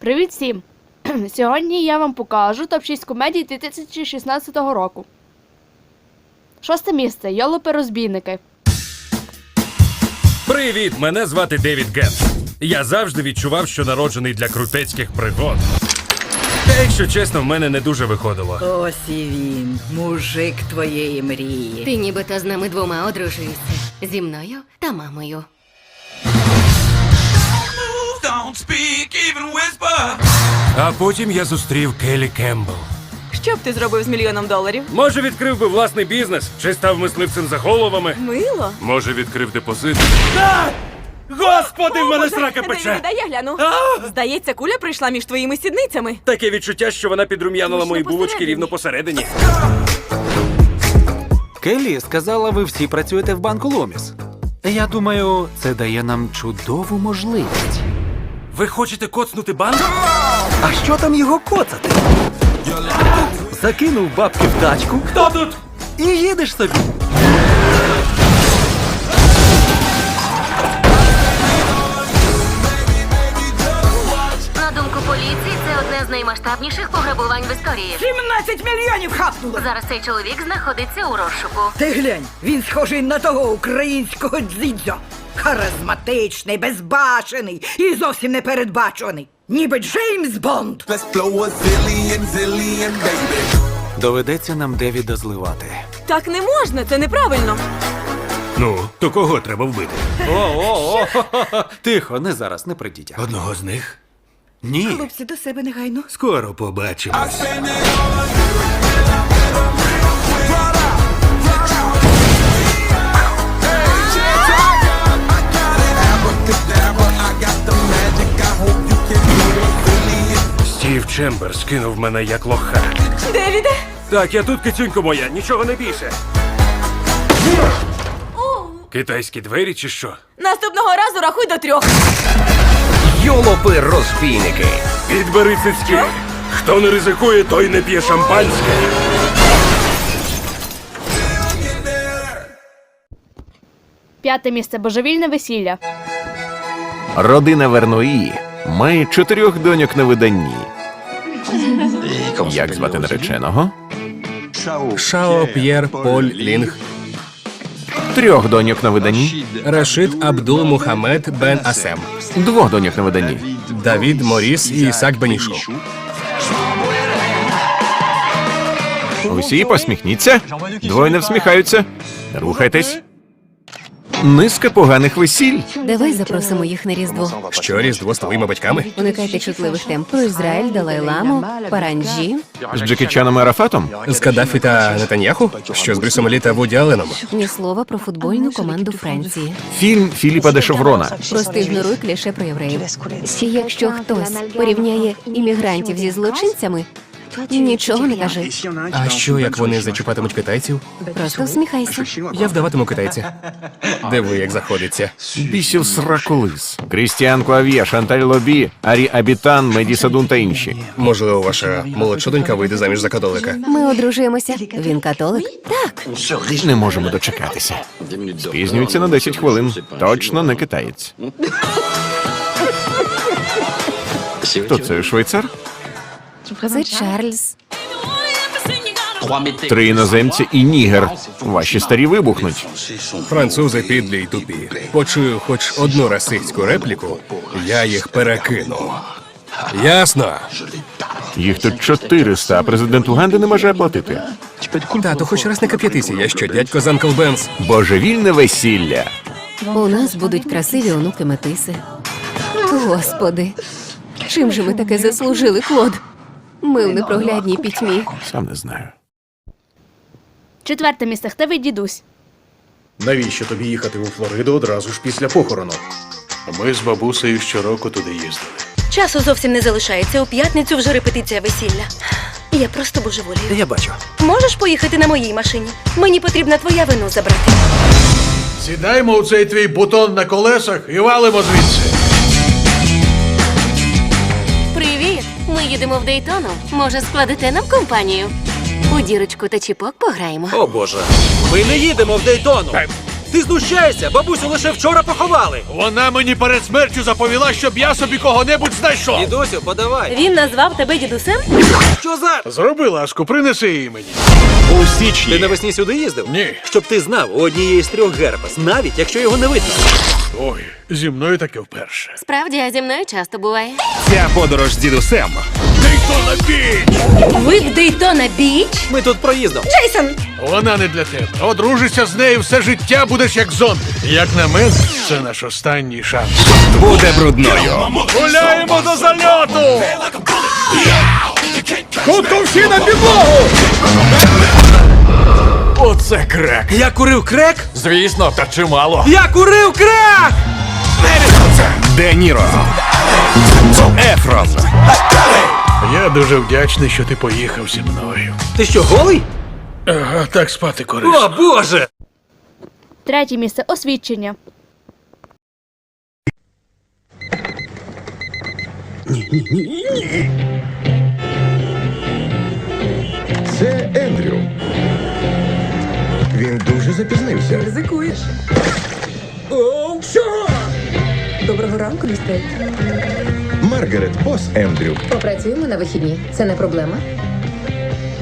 Привіт всім! Сьогодні я вам покажу топ-6 комедій 2016 року. Шосте місце Йолопи розбійники. Привіт, мене звати Девід Генс. Я завжди відчував, що народжений для крутецьких пригод. Та якщо чесно, в мене не дуже виходило. Ось і він, мужик твоєї мрії. Ти нібито з нами двома одружуєшся. Зі мною та мамою. Don't speak, even whisper. А потім я зустрів Келі Кембл. Що б ти зробив з мільйоном доларів? Може, відкрив би власний бізнес, чи став мисливцем за головами. Мило. Може, відкрив депозит. Господи, в мене срака Дай, пече! дай я гляну. Здається, куля прийшла між твоїми сідницями. Таке відчуття, що вона підрум'янила мої булочки рівно посередині. Келлі сказала, ви всі працюєте в банку Ломіс. Я думаю, це дає нам чудову можливість. Ви хочете коцнути банк? А що там його коцати? Закинув бабки в тачку Хто тут? і їдеш собі. На думку поліції, це одне з наймасштабніших пограбувань в історії. 17 мільйонів хапнуло! Зараз цей чоловік знаходиться у розшуку. Ти глянь, він схожий на того українського дзідзьо. Харизматичний, безбашений і зовсім не передбачуваний. Ніби Джеймс Бонд. Let's blow a zillion, zillion, baby. Доведеться нам Девіда зливати. Так не можна, це неправильно. Ну, то кого треба вбити? О-о-о! Тихо, не зараз, не при дітях. Одного з них? Ні. Хлопці до себе негайно. Скоро побачимо. Spend it all on Стів Чемберс кинув мене як лоха. Девіде? Так, я тут, кицюнько моя, нічого не більше. Китайські двері чи що? Наступного разу рахуй до трьох. Йолопи розбійники. Підбери цицьки. Хто не ризикує, той не п'є шампанське. П'яте місце Божевільне весілля. Родина Вернуї має чотирьох доньок на виданні. Як звати нареченого? Шао П'єр Поль Лінг, Трьох доньок на виданні, Рашид Абдул Мухаммед Бен Асем, двох доньок на виданні. Давід Моріс і Ісак Бенішу. Усі посміхніться. Двоє не всміхаються. Рухайтесь. Низка поганих весіль. Давай запросимо їх на різдво. Що різдво з твоїми батьками? Уникайте чутливих тем про Ізраїль, Далай-Ламу, Паранджі. З Джекі Чаном і Арафатом. З Каддафі та Нетаньяху? Що з Брюсом Лі та Вуді Алленом? Ні слова про футбольну команду Франції. Фільм Філіпа де Шеврона. Просто ігноруй кліше про євреїв. Якщо хтось порівняє іммігрантів зі злочинцями, нічого не кажи. А що, як вони зачіпатимуть китайців? Просто всміхайся. Я вдаватиму китайця. Диви, як заходиться. Бісів сракулис. Крістіан Куав'є, Шанталь Лобі, Арі Абітан, Меді Садун та інші. Можливо, ваша молодша донька вийде заміж за католика. Ми одружуємося. Він католик? Так. Не можемо дочекатися. Спізнюється на 10 хвилин. Точно не китаєць. Хто це швейцар? Це Чарльз. Три іноземці і нігер. Ваші старі вибухнуть. Французи підлі й тупі. Почую хоч одну расистську репліку, я їх перекину. Ясно. Їх тут 400, а президент Уганди не може платити. Тато, хоч раз не кап'ятися, я що, дядько з Анкл Бенс? Божевільне весілля. У нас будуть красиві онуки метиси. Господи, чим же ми таке заслужили, Клод? Ми в непроглядній пітьмі. Сам не знаю. Четверте місце Хтивий дідусь. Навіщо тобі їхати у Флориду одразу ж після похорону? Ми з бабусею щороку туди їздили. Часу зовсім не залишається. У п'ятницю вже репетиція весілля. Я просто божеволію. Я бачу. Можеш поїхати на моїй машині? Мені потрібна твоя вину забрати. Сідаємо у цей твій бутон на колесах і валимо звідси. Привіт! Ми їдемо в Дейтону. Може, складете нам компанію? У дірочку та чіпок пограємо. О боже. Ми не їдемо в Дейтону. Ти знущаєшся! Бабусю лише вчора поховали! Вона мені перед смертю заповіла, щоб я собі кого-небудь знайшов. Дідусю, подавай! Він назвав тебе дідусем? Що за. Зроби ласку, принеси її мені. У січні. Ти навесні сюди їздив? Ні. Щоб ти знав, у однієї з трьох герпес, навіть якщо його не видно. Ой, зі мною таке вперше. Справді, а зі мною часто буває. Ця подорож з дідусем Дейтона Біч! Ви в Дейтона Біч? Ми тут проїздом. Джейсон! Вона не для тебе. Одружишся з нею все життя будеш як зомбі. Як на мене, це наш останній шанс. буде брудною. Гуляємо до зальоту! Хутко всі на підлогу! Оце крек. Я курив крек? Звісно, та чимало. Я курив крек! Де Ніро. Ефрон. Я дуже вдячний, що ти поїхав зі мною. Ти що, голий? Ага, так спати корисно. О, Боже! Третє місце освідчення. Це Ендрю. Він дуже запізнився. Ризикуєш. О, що? Доброго ранку, містер. Маргарет, бос Ендрю. Попрацюємо на вихідні. Це не проблема.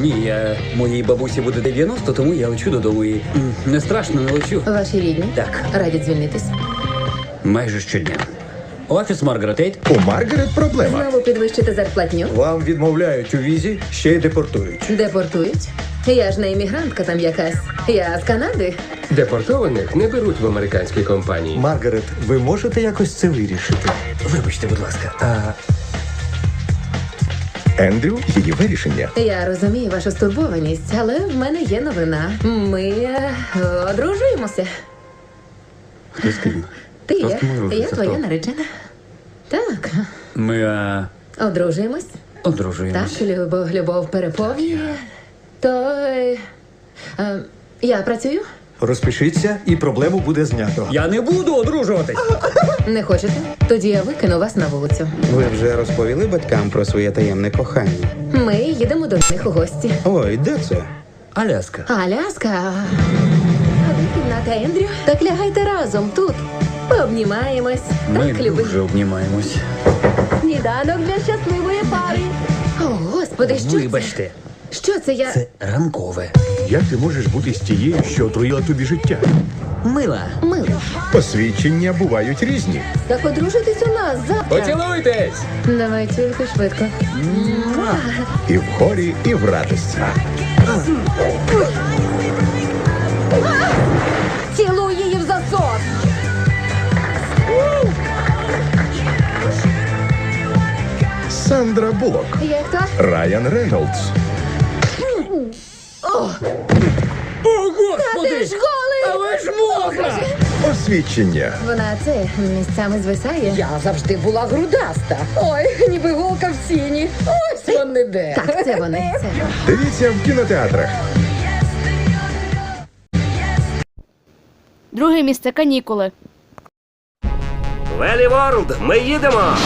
Ні, я моїй бабусі буде 90, тому я лечу додому і м, не страшно не лечу. Ваші рідні Так, раді звільнитись. майже щодня. Офіс Маргарет Ейт. У Маргарет проблема. Знову підвищити зарплатню. Вам відмовляють у візі, ще й депортують. Депортують. Я ж не іммігрантка там якась. Я з Канади. Депортованих не беруть в американські компанії. Маргарет, ви можете якось це вирішити? Вибачте, будь ласка. А Ендрю, її вирішення. Я розумію вашу стурбованість, але в мене є новина. Ми е, одружуємося. хто з ким? Ти Хто я. ким? Я твоя Хто? наречена. Так, Ми а, одружуємось. одружуємось. Так, любов, любов переповнює. То е, е, я працюю? Розпишіться, і проблему буде знято. Я не буду одружуватись. Не хочете? Тоді я викину вас на вулицю. Ви вже розповіли батькам про своє таємне кохання? Ми їдемо до них у гості. Ой, де це? Аляска. Аляска. А де кімната Ендрю? Так лягайте разом тут. Пообнімаємось. Ми так, любить. дуже обнімаємось. Сніданок для щасливої пари. О, господи, що Вибачте, це? Що це я? це ранкове. Як ти можеш бути з тією, що отруїла тобі життя? Мила. Мило. Посвідчення бувають різні. Так одружитись у нас завтра. Поцілуйтесь! Давай тільки швидко. І в хорі, і в радості. Цілуй її в засос. Сандра Булок. Як то? Райан Рейнольдс. О, Ти ж голий! Але ж мокра! Освідчення. Вона це місцями звисає. Я завжди була грудаста. Ой, ніби голка в сіні. Ось вони де. Так, це вони. Це. Дивіться в кінотеатрах. Друге місце канікули. Велі Ворлд, ми їдемо!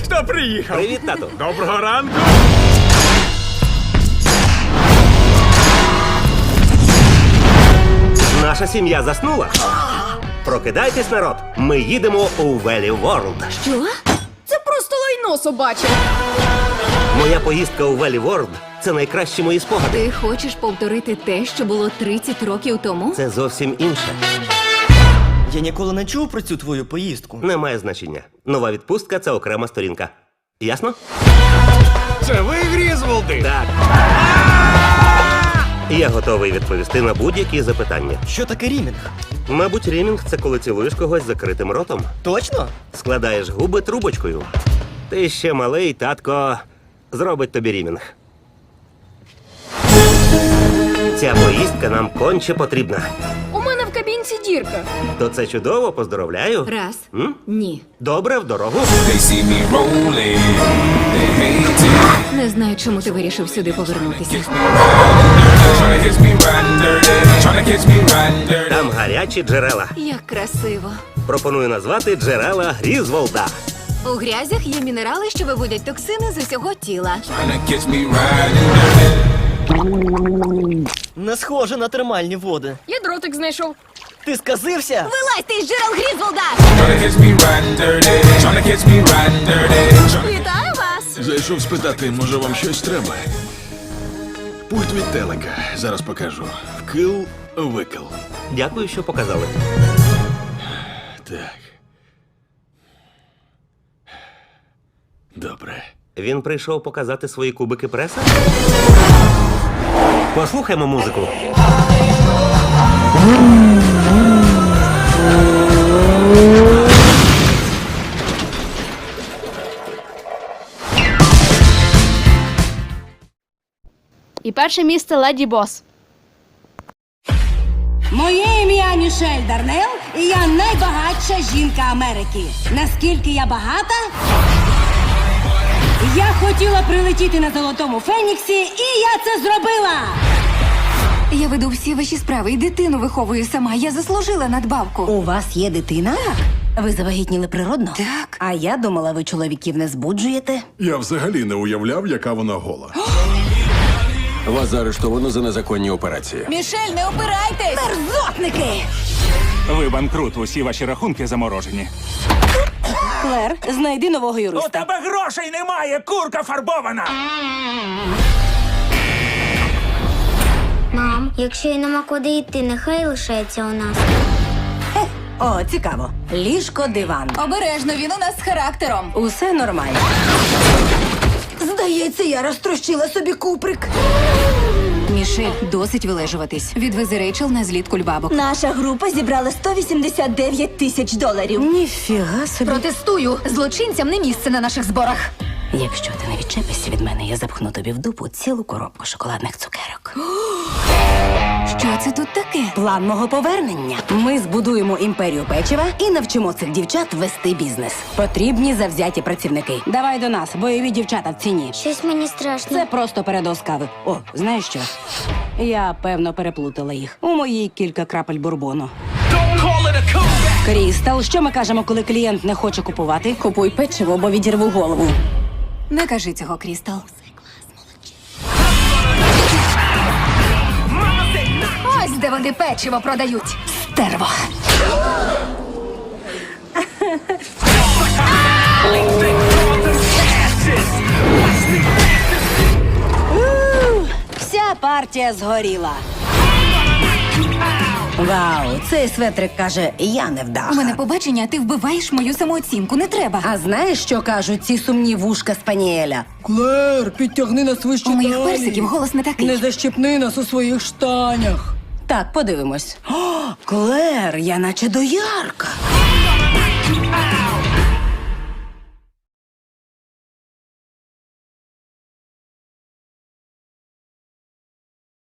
Дивись, хто приїхав. Привіт, тату. Доброго ранку. Наша сім'я заснула. Прокидайтесь, народ. Ми їдемо у Велі Ворлд. Що? Це просто лайно собаче. Моя поїздка у Велі Ворлд це найкращі мої спогади. Ти хочеш повторити те, що було 30 років тому? Це зовсім інше. Я ніколи не чув про цю твою поїздку. Немає значення. Нова відпустка це окрема сторінка. Ясно? Це ви Грізволди? Так. Я готовий відповісти на будь-які запитання. Що таке рімінг? Мабуть, рімінг це коли цілуєш когось закритим ротом. Точно? Складаєш губи трубочкою. Ти ще малий, татко зробить тобі рімінг. Ця поїздка нам конче потрібна. Дірка. То це чудово, поздоровляю. Раз. М? Ні. Добре, в дорогу. Не знаю, чому ти вирішив сюди повернутися. Там гарячі джерела. Як красиво. Пропоную назвати джерела Грізволда. У грязях є мінерали, що виводять токсини з усього тіла. Не схоже на термальні води. Я дротик знайшов. Ти сказився? Вилазьте із джерел Грізволда! Вітаю вас! Зайшов спитати, може вам щось треба? Пульт від телека. Зараз покажу. Вкил, викил. Дякую, що показали. Так. Добре. Він прийшов показати свої кубики преса? Послухаймо музику. І перше місце Леді Бос. Моє ім'я Мішель Дарнел, і я найбагатша жінка Америки. Наскільки я багата? Я хотіла прилетіти на золотому феніксі, і я це зробила. Я веду всі ваші справи і дитину виховую сама. Я заслужила надбавку. У вас є дитина? Ви завагітніли природно? Так. А я думала, ви чоловіків не збуджуєте. Я взагалі не уявляв, яка вона гола. Вас заарештовано за незаконні операції. Мішель, не опирайтесь! Мерзотники! Ви банкрут, усі ваші рахунки заморожені. Клер, знайди нового юриста. грошей немає, курка фарбована! Якщо й нема куди йти, нехай лишається у нас. О, цікаво. Ліжко, диван. Обережно, він у нас з характером. Усе нормально. Здається, я розтрощила собі куприк. Мішель, досить вилежуватись. Відвези Рейчел на зліт кульбабок. Наша група зібрала 189 тисяч доларів. Ніфіга собі. Протестую! Злочинцям не місце на наших зборах. Якщо ти не відчепишся від мене, я запхну тобі в дупу цілу коробку шоколадних цукерок. Це тут таке? План мого повернення. Ми збудуємо імперію печива і навчимо цих дівчат вести бізнес. Потрібні завзяті працівники. Давай до нас, бойові дівчата в ціні. Щось мені страшно. Це просто передоз кави. О, знаєш що? Я певно переплутала їх. У моїй кілька крапель бурбону. Крістал, що ми кажемо, коли клієнт не хоче купувати? Купуй печиво, бо відірву голову. Не кажи цього, Крістал. Ось де вони печиво продають. Стерво. Вся партія згоріла. Вау, цей светрик каже, я не вдаха. У мене побачення, ти вбиваєш мою самооцінку. Не треба. А знаєш, що кажуть ці сумні вушка Спаніеля? Клер, підтягни нас вище У моїх персиків голос не такий. Не защепни нас у своїх штанях. Так, подивимось. О, Клер, я наче доярка.